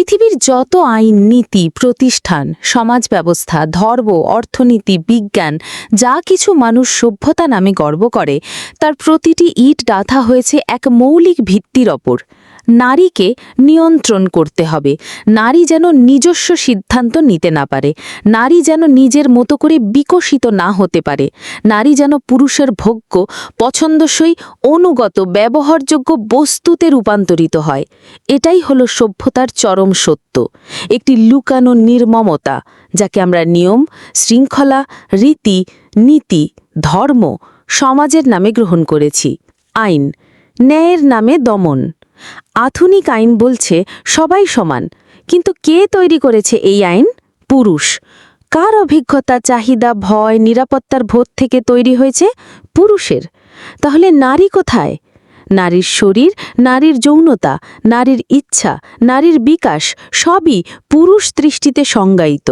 পৃথিবীর যত আইন, নীতি, প্রতিষ্ঠান, সমাজ ব্যবস্থা, ধর্ম, অর্থনীতি, বিজ্ঞান, যা কিছু মানুষ সভ্যতা নামে গর্ব করে, তার প্রতিটি ইট গাঁথা হয়েছে এক মৌলিক ভিত্তির ওপর। নারীকে নিয়ন্ত্রণ করতে হবে। নারী যেন নিজস্ব সিদ্ধান্ত নিতে না পারে। নারী যেন নিজের মতো করে বিকশিত না হতে পারে। নারী যেন পুরুষের ভোগ্য, পছন্দসই, অনুগত, ব্যবহারযোগ্য বস্তুতে রূপান্তরিত হয়। এটাই হলো সভ্যতার চরম সত্য। একটি লুকানো নির্মমতা, যাকে আমরা নিয়ম, শৃঙ্খলা, রীতি, নীতি, ধর্ম, সমাজের নামে গ্রহণ করেছি। আইন, ন্যায়ের নামে দমন। আধুনিক আইন বলছে সবাই সমান, কিন্তু কে তৈরি করেছে এই আইন? পুরুষ। কার অভিজ্ঞতা, চাহিদা, ভয়, নিরাপত্তার ভোট থেকে তৈরি হয়েছে? পুরুষের। তাহলে নারী কোথায়? নারীর শরীর, নারীর যৌনতা, নারীর ইচ্ছা, নারীর বিকাশ, সবই পুরুষ দৃষ্টিতে সংজ্ঞায়িত।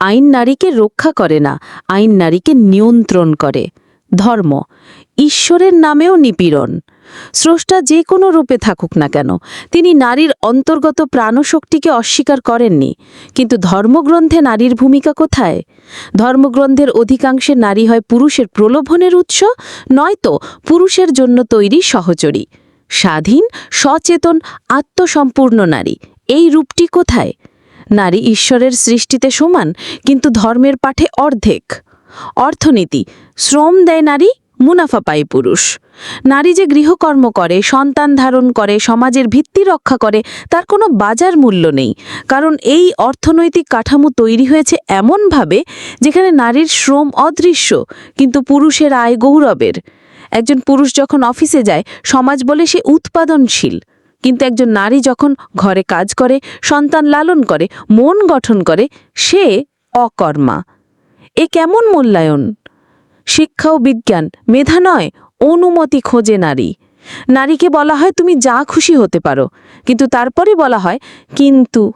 আইন নারীকে রক্ষা করে না, আইন নারীকে নিয়ন্ত্রণ করে। ধর্ম। ঈশ্বরের নামেও নিপীড়ন। স্রষ্টা যে কোনো রূপে থাকুক না কেন, তিনি নারীর অন্তর্গত প্রাণশক্তিকে অস্বীকার করেননি। কিন্তু ধর্মগ্রন্থে নারীর ভূমিকা কোথায়? ধর্মগ্রন্থের অধিকাংশে নারী হয় পুরুষের প্রলোভনের উৎস, নয়তো পুরুষের জন্য তৈরি সহচরী। স্বাধীন, সচেতন, আত্মসম্পূর্ণ নারী, এই রূপটি কোথায়? নারী ঈশ্বরের সৃষ্টিতে সমান, কিন্তু ধর্মের পাঠে অর্ধেক। অর্থনীতি, শ্রম দেয় নারী মুনাফা পায় পুরুষ। নারী যে গৃহকর্ম করে, সন্তান ধারণ করে, সমাজের ভিত্তি রক্ষা করে, তার কোনো বাজার মূল্য নেই। কারণ এই অর্থনৈতিক কাঠামো তৈরি হয়েছে এমনভাবে যেখানে নারীর শ্রম অদৃশ্য, কিন্তু পুরুষের আয় গৌরবের। একজন পুরুষ যখন অফিসে যায়, সমাজ বলে সে উৎপাদনশীল। কিন্তু একজন নারী যখন ঘরে কাজ করে, সন্তান লালন করে, মন গঠন করে, সে অকর্মা। এ কেমন মূল্যায়ন? শিক্ষা ও বিজ্ঞান, মেধা নয়, অনুমতি খোঁজে নারী। নারীকে বলা হয় তুমি যা খুশি হতে পারো, কিন্তু তারপরে বলা হয়, কিন্তু।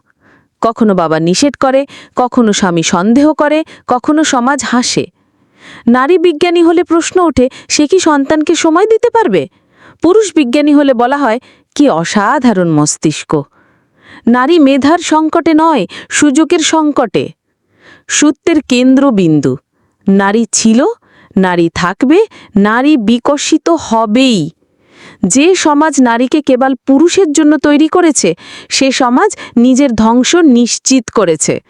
কখনো বাবা নিষেধ করে, কখনো স্বামী সন্দেহ করে, কখনো সমাজ হাসে। নারী বিজ্ঞানী হলে প্রশ্ন ওঠে, সে কি সন্তানকে সময় দিতে পারবে? পুরুষ বিজ্ঞানী হলে বলা হয়, কি অসাধারণ মস্তিষ্ক। নারী মেধার সংকটে নয়, সুযোগের সংকটে। সূত্রের কেন্দ্রবিন্দু, নারী ছিল নারী থাকবে, নারী বিকশিত হবেই। যে সমাজ নারীকে কেবল পুরুষের জন্য তৈরি করেছে, সে সমাজ নিজের ধ্বংস নিশ্চিত করেছে।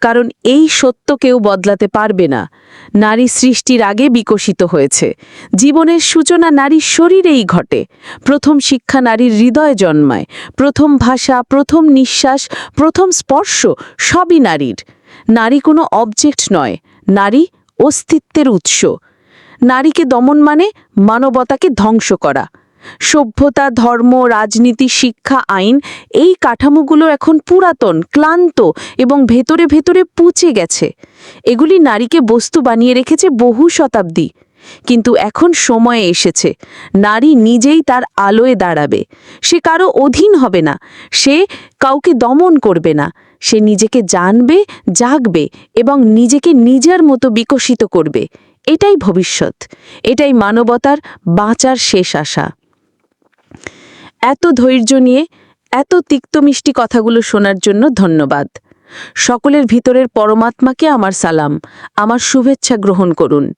কারণ এই সত্য কেউ বদলাতে পারবে না। নারী সৃষ্টির আগে বিকশিত হয়েছে। জীবনের সূচনা নারীর শরীরেই ঘটে। প্রথম শিক্ষা নারীর হৃদয়ে জন্মায়। প্রথম ভাষা, প্রথম নিঃশ্বাস, প্রথম স্পর্শ সবই নারীর। নারী কোনো অবজেক্ট নয়। নারী অস্তিত্বের উৎস। নারীকে দমন মানে মানবতাকে ধ্বংস করা। সভ্যতা, ধর্ম, রাজনীতি, শিক্ষা, আইন এই কাঠামোগুলো এখন পুরাতন, ক্লান্ত এবং ভেতরে ভেতরে পুচে গেছে। এগুলি নারীকে বস্তু বানিয়ে রেখেছে বহু শতাব্দী। কিন্তু এখন সময় এসেছে। নারী নিজেই তার আলোয় দাঁড়াবে। সে কারও অধীন হবে না। সে কাউকে দমন করবে না। সে নিজেকে জানবে, জাগবে এবং নিজেকে নিজের মতো বিকশিত করবে। এটাই ভবিষ্যৎ। এটাই মানবতার বাঁচার শেষ আশা। এত ধৈর্য নিয়ে, এত তিক্তমিষ্টি কথাগুলো শোনার জন্য ধন্যবাদ। সকলের ভিতরের পরমাত্মাকে আমার সালাম। আমার শুভেচ্ছা গ্রহণ করুন।